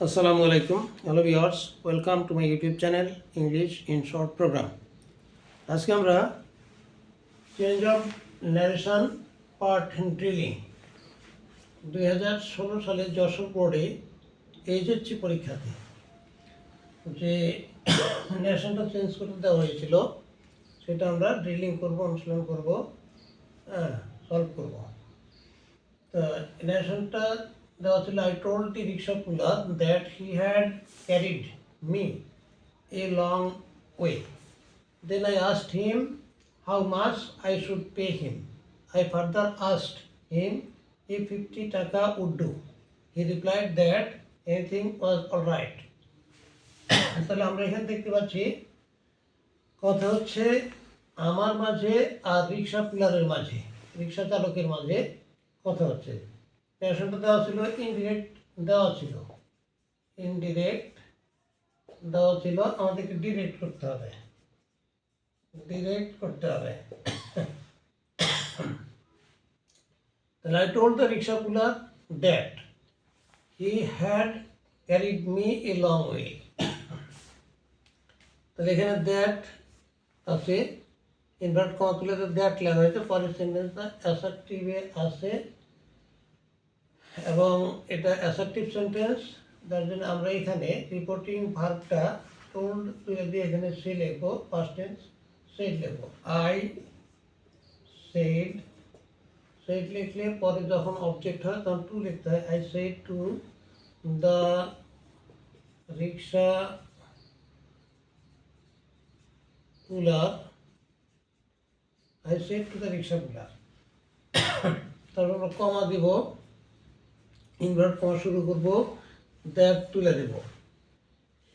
Assalamu alaikum. Hello viewers. Welcome to my YouTube channel English in short program আজকে আমরা change of narration part drilling দুই হাজার ষোলো সালে যশোর বোর্ডে এইচএসসি পরীক্ষাতে যে ন্যারেশনটা চেঞ্জ করে দেওয়া হয়েছিল, সেটা আমরা ড্রিলিং করব, অনুশীলন করব সলভ করব তো ন্যারেশনটা ছিল I told the rickshaw puller that he had carried me a long way then I asked him how much I should pay him I further asked him if fifty taka would do he replied that anything was all right তাহলে আমরা এখানে দেখতে পাচ্ছি, কথা হচ্ছে আমার মাঝে আর রিক্সা পিলারের মাঝে, রিক্সা চালকের মাঝে কথা হচ্ছে। প্যাশনটা দেওয়া ছিল, ইনডিরেক্ট দেওয়া ছিল। ইনডিরেক্ট দেওয়া ছিল, আমাদেরকে ডিরেক্ট করতে হবে। ডিরেক্ট করতে হবে। তাহলে I told the rickshaw puller that he had carried me a long way তাহলে এখানে দ্যাট আছে ইনভার্ট কমা তুলে দ্যাট লেখা হয়েছে, পরের সেন্টেন্সটা অ্যাসার্টিভে আছে। এবং এটা অ্যাসার্টিভ সেন্টেন্স যার জন্য আমরা এখানে রিপোর্টিং ভার্বটা টোল্ড দিয়ে এখানে সে লিখব ফার্স্ট টেন্স সেড লিখব আই সেড সেড লিখলে পরে যখন অবজেক্ট হয় তখন টু লিখতে হয়। I said to the rickshaw puller I said to the rickshaw puller তারপর আমরা কমা দিব। ইনভার্ট কমা শুরু করব দ্যাট তুলে দেব।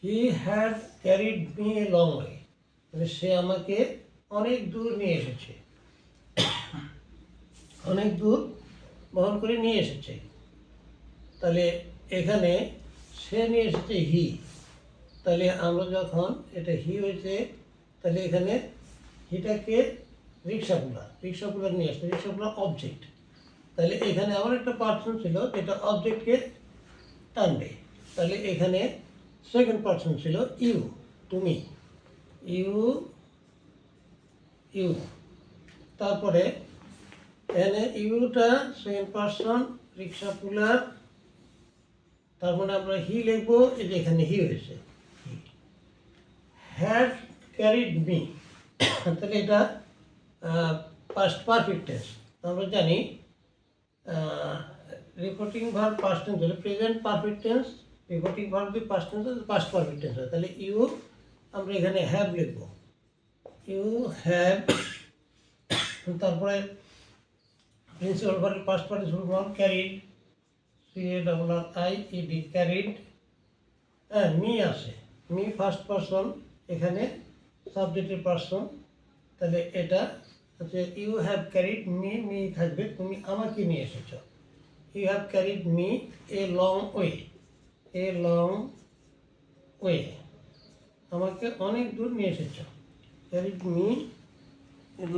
He had carried me a long way মানে সে আমাকে অনেক দূর নিয়ে এসেছে। অনেক দূর বহন করে নিয়ে এসেছে। তাহলে এখানে সে নিয়ে এসেছে হি তাহলে আমরা যখন এটা হি হয়েছে, তাহলে এখানে হিটাকে রিক্সাগুলা রিক্সাগুলা নিয়ে আসছে রিক্সাগুলা অবজেক্ট তাহলে এখানে আমার একটা পার্সন ছিল যেটা অবজেক্টকে টানবে। তাহলে এখানে সেকেন্ড পার্সন ছিল ইউ তুমি। ইউ ইউ তারপরে এখানে ইউটা সেকেন্ড পার্সন রিক্সা পুলার। তার মানে আমরা হি লিখব, এই যে এখানে হি হয়েছে। হ্যাড ক্যারিড মি তাহলে এটা পাস্ট পারফেক্ট আমরা জানি রিপোর্টিং ভার্ব পাস্ট টেন্স হলে present perfect tense reporting verb যদি পাস্ট টেন্স হয় পাস্ট পারফেক্ট টেন্স হয়। তাহলে ইউ আমরা এখানে হ্যাভ লিখব। ইউ হ্যাভ তারপরে প্রিন্সিপাল ভার্বের past participle verb carried C A double R I E D carried হ্যাঁ মি আসে। মি ফার্স্ট পারসন এখানে সাবজেক্টের পারসন তাহলে এটা হচ্ছে you have carried me me থাকবে, তুমি আমাকে নিয়ে এসেছ। You have carried me a long way a long way আমাকে অনেক দূর নিয়ে এসেছ। ক্যারিড মি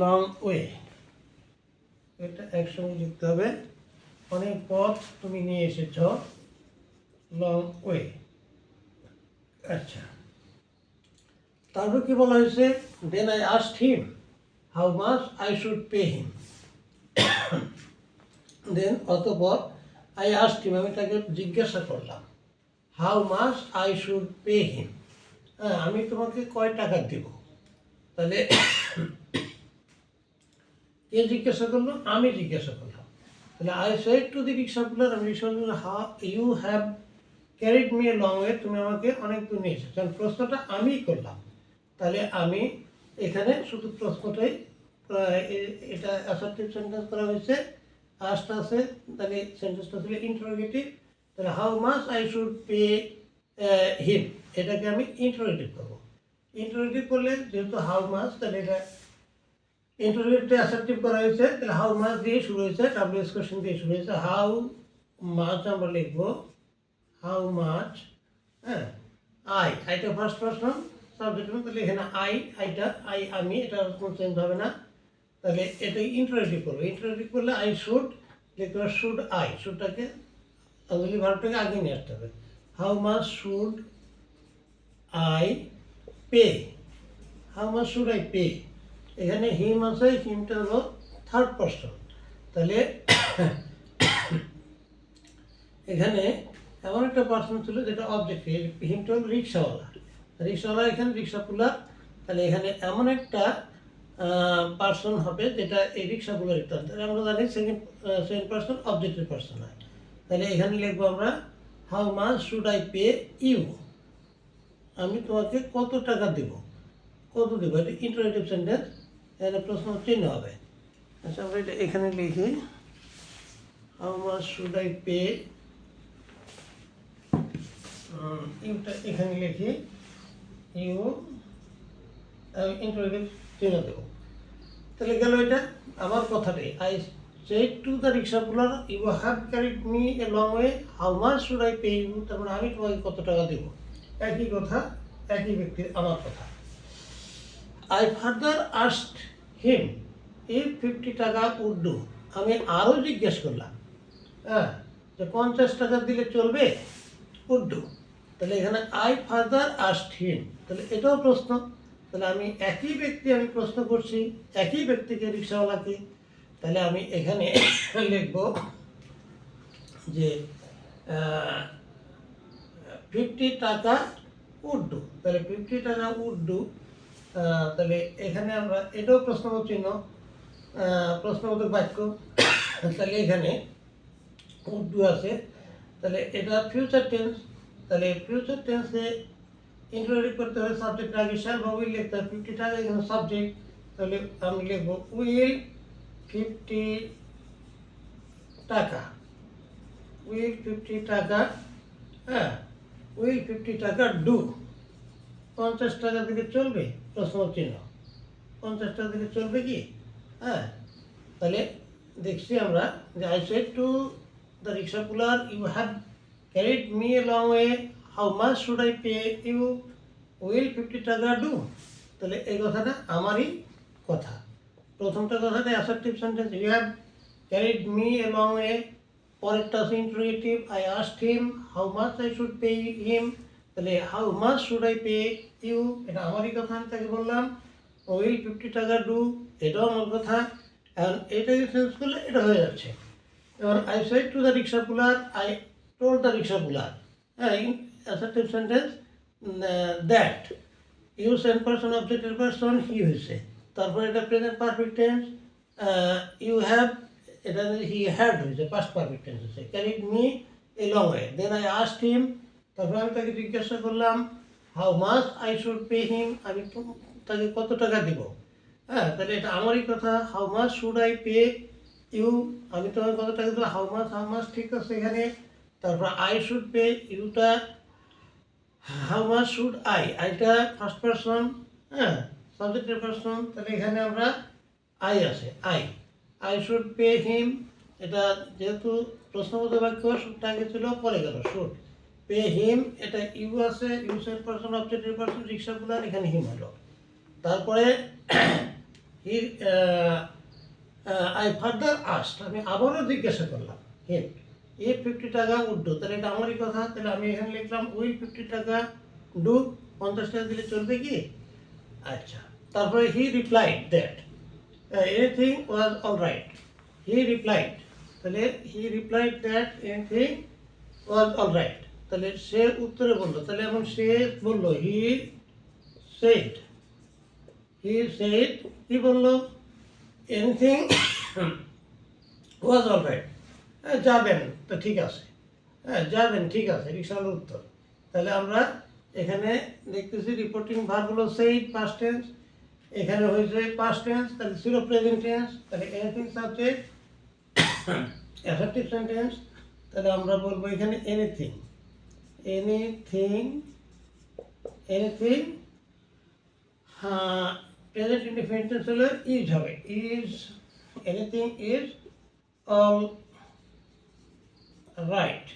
লং ওয়ে এটা একসঙ্গে লিখতে হবে। অনেক পথ তুমি নিয়ে এসেছ লং ওয়ে আচ্ছা। তারপর কি বলা হয়েছে? Then I asked him how much I should pay him then অতপর আই আস্ট হিম আমি তাকে জিজ্ঞাসা করলাম how much I should pay him হ্যাঁ আমি তোমাকে কয় টাকা দেব? তাহলে, কে জিজ্ঞাসা করল? আমি জিজ্ঞাসা করলাম। তাহলে I said to the rickshaw puller আমি rickshaw Ha you have carried me long way তুমি আমাকে অনেক দূর নিয়ে এসেছ। প্রশ্নটা আমিই করলাম। তাহলে, আমি এখানে শুধু প্রশ্নটাই এটা অ্যাসার্টিভ সেন্টেন্স করা হয়েছে। আস্ট আছে, তাহলে সেন্টেন্সটা ছিল ইন্টারোগেটিভ তাহলে how much I should pay him এটাকে আমি ইন্টারোগেটিভ করব। ইন্টারোগেটিভ করলে যেহেতু হাউ মাচ তাহলে এটা ইন্টারভিউতে অ্যাসার্টিভ করা হয়েছে। তাহলে হাউ মাছ দিয়ে শুরু হয়েছে ডাব্লিউএস কোশ্চেন দিয়ে শুরু হয়েছে। হাউ মাছ আমরা লিখব। হাউ মাছ হ্যাঁ? আই আইটা ফার্স্ট পার্সন সাবজেক্ট তাহলে এখানে আই আইটা আই আমি, এটা কোনো চেঞ্জ হবে না। তাহলে এটা ইন্টারেটিভ করব। ইন্টারেটিভ করলে আই শুড লিখতে হবে শুড আই শুডটাকে আঙ্গুলি ভার্বটাকে আগে নিয়ে আসতে হবে। How much should I pay how much should I pay এখানে হিম আছে হিমটা হলো থার্ড পার্সন তাহলে এখানে এমন একটা পার্সন ছিল যেটা অবজেক্ট হিমটা হলো রিক্সাওয়ালা রিক্সাওয়ালা এখানে রিক্সা পুলার তাহলে এখানে এমন একটা পার্সন হবে যেটা এই রিক্সাগুলো রিটার্ন তাহলে আমরা জানি second second person objective person হয়। তাহলে এখানে লিখব আমরা how much should I pay you আমি তোমাকে কত টাকা দেব? কত দেবো? এটা ইন্টারেটিভ সেন্টেন্স এখানে প্রশ্ন চিহ্ন হবে। আচ্ছা আমরা এটা এখানে লিখি how much should I pay Yuta এখানে লিখি। ইউ ইন্টারেটিভ দেবো। তাহলে গেল এটা, আমার কথাটাই I said to the rickshaw puller you have carried me a long way how much should I pay you তারপরে আমি তোমাকে কত টাকা দেবো? একই কথা, একই ব্যক্তির, আমার কথা। আই ফার্দার আস্ট হিম এই ফিফটি টাকা উর্দু আমি আরও জিজ্ঞেস করলাম হ্যাঁ যে পঞ্চাশ টাকা দিলে চলবে? উর্দু তাহলে এখানে আই ফার্দার আস্ট হিম তাহলে এটাও প্রশ্ন। তাহলে আমি একই ব্যক্তি আমি প্রশ্ন করছি, একই ব্যক্তিকে রিক্সাওয়ালাকে। তাহলে আমি এখানে লিখব যে ফিফটি টাকা উর্দু। তাহলে ফিফটি টাকা উর্দু তাহলে এখানে আমরা এটাও প্রশ্নবোধক চিহ্ন প্রশ্নবোধক বাক্য। তাহলে এখানে উর্দু আছে। তাহলে এটা ফিউচার টেন্স তাহলে ফিউচার টেন্সে ইন্টারোগেট করতে হবে সাবজেক্ট আগে শ্যাল বা উইল লিখতে হবে ফিফটি টাকা এখানে সাবজেক্ট তাহলে আমি লিখব, will fifty taka, will fifty taka হ্যাঁ উইল ফিফটি টাকা ডু পঞ্চাশ টাকা দিকে চলবে, প্রশ্ন চিহ্ন, পঞ্চাশ টাকা দিকে চলবে কি? হ্যাঁ তাহলে দেখছি আমরা যে I said to the rickshaw puller you have carried me long way how much should I pay you will fifty taka do তাহলে এই কথাটা আমারই কথা। প্রথমটা কথাটা assertive sentence you have carried me a long way পরেরটা আছে interrogative I asked him how much I should pay him তাহলে how much should I pay you এটা আমারই কথা, আমি তাকে বললাম উইল ফিফটি টাকা ডু এটাও আমার কথা। এখন এটাকে চেঞ্জ করলে, এটা হয়ে যাচ্ছে। এবার I said to the rickshaw puller I told the rickshaw puller হ্যাঁ assertive sentence that you second person objective person he হয়েছে। তারপরে এটা present perfect tense you have এটা হি হ্যাড হয়েছে পাস্ট পারফেক্ট টেন্স হয়েছে। Carried me a long way then I asked him তারপরে আমি তাকে জিজ্ঞাসা করলাম how much I should pay him আমি তাকে কত টাকা দিব? হ্যাঁ তাহলে এটা আমারই কথা how much should I pay you আমি তোমার কত টাকা দেবো হাউ মাচ হাউ মাচ ঠিক আছে এখানে। তারপর আই শুড পে ইউটা হাউ মাচ শুড আই আইটা ফার্স্ট পারসন হ্যাঁ সাবজেক্টের পারসন তাহলে এখানে আমরা আই আছে I I should pay him এটা যেহেতু প্রশ্নবোধ বাক্য শুডটা আগে ছিল, পরে গেল শুড পে হিম এটা ইউ আছে ইউসের পারসন অবজেক্টের পারসন রিক্সাগুলো এখানে হিম হলো। তারপরে হি আই ফার্দার আস্ট আমি আবারও জিজ্ঞাসা করলাম হিম এ ফিফটি টাকা উড্ডু তাহলে এটা আমারই কথা, তাহলে আমি এখানে লিখলাম উইল ফিফটি টাকা ডু পঞ্চাশ টাকা দিলে চলবে কি? আচ্ছা তারপরে he replied that anything was all right he replied তাহলে he replied that anything was all right তাহলে সে উত্তরে বলল, তাহলে এখন সে বলল হি সেট হি সেড কি বলল? এনিথিং ওয়াজ অল রাইট হ্যাঁ যাবেন। তো ঠিক আছে। হ্যাঁ যাবেন, ঠিক আছে রিক্সাওয়ালার উত্তর। তাহলে আমরা এখানে দেখতেছি রিপোর্টিং ভার হলো সেইড পাস্ট টেন্স এখানে হয়েছে পাস্ট টেন্স তাহলে ছিল প্রেজেন্ট টেন্স তাহলে এনিথিং সাবজেক্ট অ্যাফেক্টিভ সেন্টেন্স তাহলে আমরা বলব এখানে এনিথিং এনিথিং এনিথিং হ্যাঁ প্রেজেন্ট ইন্ডিফিনিট টেন্স হলো ইজ হবে। Is anything is all right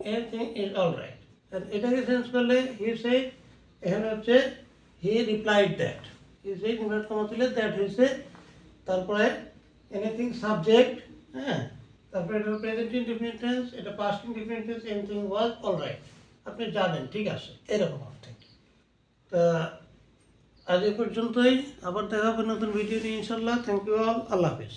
anything is all right এটাকে চেঞ্জ করলে হি সে এখানে হচ্ছে হি রিপ্লাইড দ্যাট হি সে ইনভার্ট কমা তুলে দ্যাট হয়েছে, তারপরে এনিথিং সাবজেক্ট হ্যাঁ তারপরে এটা প্রেজেন্ট ইনডিফিনিট টেন্স এটা past indefinite tense anything was all right আপনি যাবেন ঠিক আছে, এরকম অর্থে। তা, আজ এ পর্যন্তই, আবার দেখা হবে নতুন ভিডিও নিয়ে ইনশাল্লাহ থ্যাংক ইউ অল আল্লাহ হাফিজ।